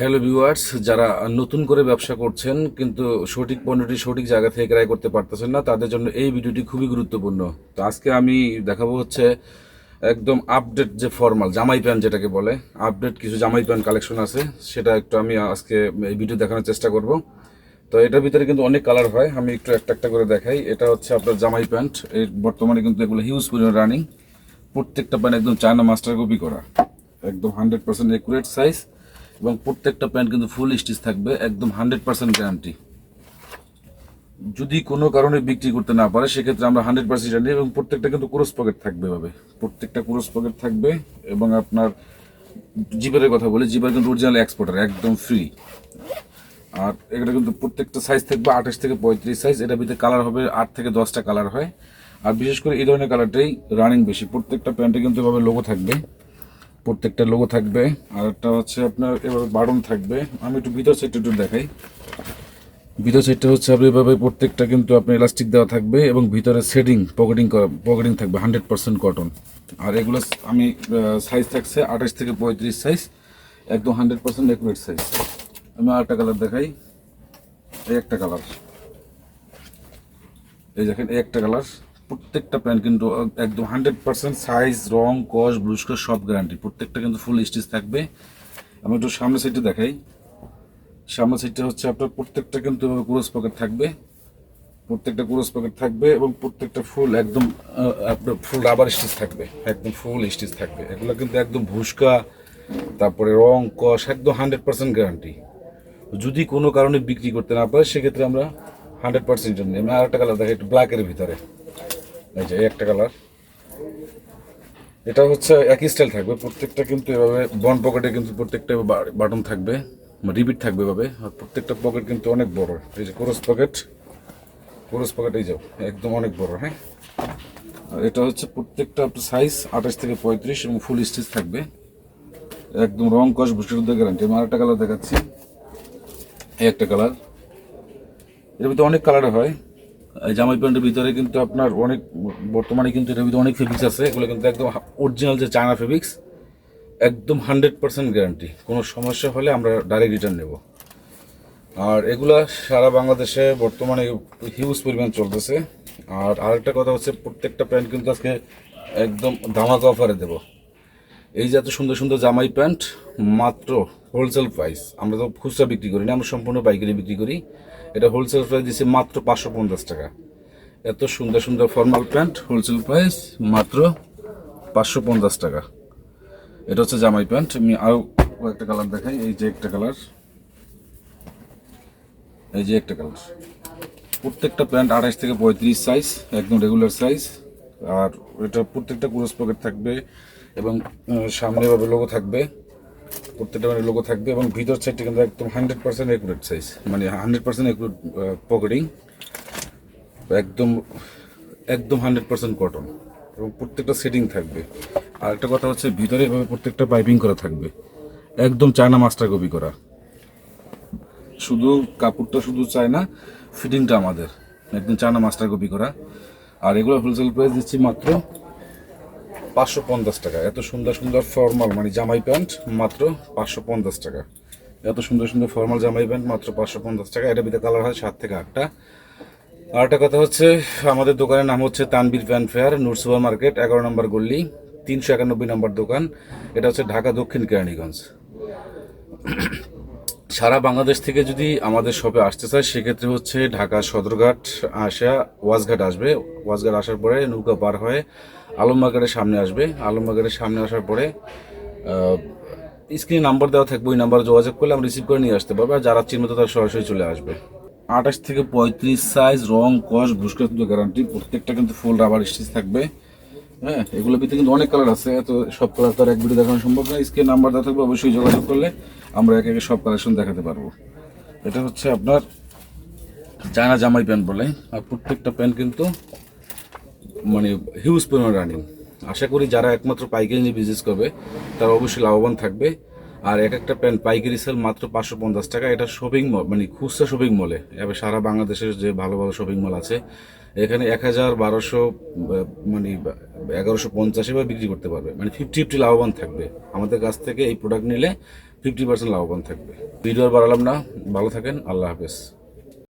Hello viewers যারা নতুন করে ব্যবসা করছেন, কিন্তু সঠিক পণ্যটি সঠিক জায়গা থেকে ক্রয় করতে পারতেছেন না, তাদের জন্য এই ভিডিওটি খুবই গুরুত্বপূর্ণ। তো আজকে আমি দেখাবো হচ্ছে একদম আপডেট যে ফর্মাল জামাই প্যান্ট যেটাকে বলে আপডেট কিছু জামাই প্যান্ট কালেকশন আছে, সেটা একটু আমি আজকে এই ভিডিও দেখানোর চেষ্টা করব। তো এটার ভিতরে কিন্তু অনেক কালার হয়, আমি একটু একটা একটা করে দেখাই। এটা হচ্ছে আপনার জামাই প্যান্ট, এই বর্তমানে কিন্তু এগুলো হিউজ পরিমাণ রানিং প্রত্যেকটা প্যান্ট একদম চায়না মাস্টার কপি করা, একদম হান্ড্রেড পার্সেন্ট একুরেট সাইজ এবং প্রত্যেকটা প্যান্ট কিন্তু ফুল স্টিচ থাকবে, একদম হান্ড্রেড পার্সেন্ট গ্যারান্টি যদি কোনো কারণে বিক্রি করতে না পারে, সেক্ষেত্রে আমরা হান্ড্রেড পার্সেন্ট জানি এবং প্রত্যেকটা কিন্তু ক্রোস পকেট থাকবে এভাবে। প্রত্যেকটা ক্রোস পকেট থাকবে এবং আপনার জিপের কথা বলি, জিপের কিন্তু অরিজিনাল এক্সপোর্টার একদম ফ্রি আর এটা কিন্তু প্রত্যেকটা সাইজ থাকবে আঠাশ থেকে পঁয়ত্রিশ সাইজ এটা ভিতরে কালার হবে আট থেকে দশটা কালার হয়। আর বিশেষ করে এই ধরনের কালারটাই রানিং বেশি। প্রত্যেকটা প্যান্টে কিন্তু এভাবে লোগো থাকবে। প্রত্যেকটা লোগো থাকবে। আর একটা হচ্ছে আপনার এবার বাটন থাকবে। আমি একটু ভিতর সাইডটা একটু দেখাই। ভিতর সাইডটা হচ্ছে আপনি এভাবে প্রত্যেকটা কিন্তু আপনার ইলাস্টিক দেওয়া থাকবে এবং ভিতরে সেডিং পকেটিং পকেটিং থাকবে হান্ড্রেড পার্সেন্ট কটন আর এগুলো আমি সাইজ থাকছে আঠাশ থেকে পঁয়ত্রিশ সাইজ একদম হান্ড্রেড পার্সেন্ট একুরেট সাইজ আমি আরেকটা কালার দেখাই। এই একটা কালার এই দেখেন, এই একটা কালার প্রত্যেকটা প্যান্ট কিন্তু একদম হান্ড্রেড পার্সেন্ট সাইজ রং, কস ব্লুস্কার সব গ্যারান্টি প্রত্যেকটা কিন্তু ফুল স্টিচ থাকবে। আমি একটু সামনের সাইডে দেখাই। সামনের সাইডটা হচ্ছে আপনার প্রত্যেকটা কিন্তু ক্রোস পকেট থাকবে। প্রত্যেকটা ক্রোস পকেট থাকবে এবং প্রত্যেকটা ফুল একদম আপনার ফুল রাবার স্টিচ থাকবে। একদম ফুল স্টিচ থাকবে। এগুলো কিন্তু একদম ভুসকা, তারপরে রং, কস, একদম হান্ড্রেড পার্সেন্ট গ্যারান্টি যদি কোনো কারণে বিক্রি করতে না পারে, সেক্ষেত্রে আমরা হান্ড্রেড পার্সেন্ট জন্য আমি আরেকটা কালার দেখাই, একটু ব্ল্যাকের ভিতরে। এই যে একটা কালার এটা হচ্ছে একই স্টাইল থাকবে, প্রত্যেকটা কিন্তু এভাবে বন পকেটে কিন্তু প্রত্যেকটা বাটন থাকবে রিপিট থাকবে এভাবে, আর প্রত্যেকটা পকেট কিন্তু অনেক বড়। এই যে ক্রোস পকেট ক্রোস পকেট এই যাও একদম অনেক বড় হ্যাঁ? আর এটা হচ্ছে প্রত্যেকটা সাইজ আঠাশ থেকে পঁয়ত্রিশ এবং ফুল স্টিচ থাকবে। একদম রং কস ভুষির গ্যারান্টি আমি আরেকটা কালার দেখাচ্ছি। এই একটা কালারের ভিতরে অনেক কালার হয়। জামাই প্যান্টের ভিতরে কিন্তু আপনার অনেক, বর্তমানে কিন্তু এটার ভিতরে অনেক ফেব্রিক্স আছে, এগুলো কিন্তু একদম অরিজিনাল যে চায়না ফেব্রিক্স একদম হান্ড্রেড পার্সেন্ট গ্যারান্টি কোনো সমস্যা হলে আমরা ডাইরেক্ট রিটার্ন নেব। আর এগুলা সারা বাংলাদেশে বর্তমানে হিউজ পরিমাণ চলতেছে। আর আরেকটা কথা হচ্ছে, প্রত্যেকটা প্যান্ট কিন্তু আজকে একদম ধামাকা অফারে দেবো। এই যে এত সুন্দর সুন্দর জামাই প্যান্ট মাত্র হোলসেল প্রাইস আমরা তো খুচরা বিক্রি করি না, আমরা সম্পূর্ণ পাইকারি বিক্রি করি। এটা হোলসেল প্রাইস দিচ্ছে মাত্র পাঁচশো পঞ্চাশ টাকা। এত সুন্দর সুন্দর ফর্মাল প্যান্ট হোলসেল প্রাইস মাত্র পাঁচশো পঞ্চাশ টাকা। এটা হচ্ছে জামাই প্যান্ট আমি আরও একটা কালার দেখাই, এই যে একটা কালার এই যে একটা কালার প্রত্যেকটা প্যান্ট আঠাশ থেকে পঁয়ত্রিশ সাইজ একদম রেগুলার সাইজ আর এটা প্রত্যেকটা ক্রোস পকেট থাকবে এবং সামনে ভাবে লোগো থাকবে। প্রত্যেকটা মানে লোগো থাকবে এবং ভিতর সাইডটা কিন্তু একদম হান্ড্রেড পার্সেন্ট একুরেট সাইজ মানে হান্ড্রেড পার্সেন্ট একুরেট পকেটিং একদম একদম হান্ড্রেড পার্সেন্ট কটন এবং প্রত্যেকটা সেটিং থাকবে। আর একটা কথা হচ্ছে ভিতরে এভাবে প্রত্যেকটা পাইপিং করা থাকবে, একদম চায়না মাস্টার কপি করা। শুধু কাপড়টা শুধু চায় না ফিটিংটা আমাদের, একদম চায়না মাস্টার কপি করা। আর এগুলো হোলসেল প্রাইস দিচ্ছি মাত্র পাঁচশো পঞ্চাশ টাকা। এত সুন্দর সুন্দর ফর্মাল মানে জামাই প্যান্ট মাত্র পাঁচশো পঞ্চাশ টাকা। এত সুন্দর সুন্দর ফর্মাল জামাই প্যান্ট মাত্র পাঁচশো পঞ্চাশ টাকা। এটা ভিতরে কালার হয় সাত থেকে আটটা। আর একটা কথা হচ্ছে, আমাদের দোকানের নাম হচ্ছে Tanvir pant fair, Noor super market এগারো নম্বর গল্লি তিনশো একানব্বই নম্বর দোকান। এটা হচ্ছে ঢাকা দক্ষিণ কেরানীগঞ্জ। সারা বাংলাদেশ থেকে যদি আমাদের শপে আসতে চায়, সেক্ষেত্রে হচ্ছে ঢাকা সদরঘাট আসা ওয়াজঘাট আসবে। ওয়াজঘাট আসার পরে নৌকা পার হয়ে আলমবাগারের সামনে আসবে। আলমবাগারের সামনে আসার পরে স্ক্রিনে নাম্বার দেওয়া থাকবে, ওই নাম্বারে যোগাযোগ করলে আমরা রিসিভ করে নিয়ে আসতে পারব। আর যারা চিন্মতো তারা সরাসরি চলে আসবে। আঠাশ থেকে পঁয়ত্রিশ সাইজ রং, কস ঘুষকা কিন্তু গ্যারান্টি প্রত্যেকটা কিন্তু ফুল রাবার স্টিচ থাকবে। হ্যাঁ এগুলোর ভিতরে কিন্তু অনেক কালার আছে, এত সব কালার তো আর এক ভিডিও দেখানো সম্ভব না স্ক্রিন নাম্বার দেওয়া থাকবে অবশ্যই যোগাযোগ করলে আমরা একে একে সব কালেকশন দেখাতে পারব। এটা হচ্ছে আপনার চায়না জামাই প্যান্ট বলে, আর প্রত্যেকটা প্যান্ট কিন্তু মানে হিউজ পরিমাণ রানিং আশা করি যারা একমাত্র পাইকারি নিয়ে বিজনেস করবে, তারা অবশ্যই লাভবান থাকবে। আর এক একটা প্যান্ট, পাইকারি সেল মাত্র পাঁচশো পঞ্চাশ টাকা। এটা শপিং মল মানে খুচরা শপিং মলে এবার সারা বাংলাদেশের যে ভালো ভালো শপিং মল আছে, এখানে এক হাজার বারোশো মানে এগারোশো পঞ্চাশে বা বিক্রি করতে পারবে। মানে ফিফটি ফিফটি লাভবান থাকবে। আমাদের কাছ থেকে এই প্রোডাক্ট নিলে ফিফটি পার্সেন্ট লাভবান থাকবে। ভিডিও বাড়ালাম না। ভালো থাকেন। আল্লাহ হাফেজ।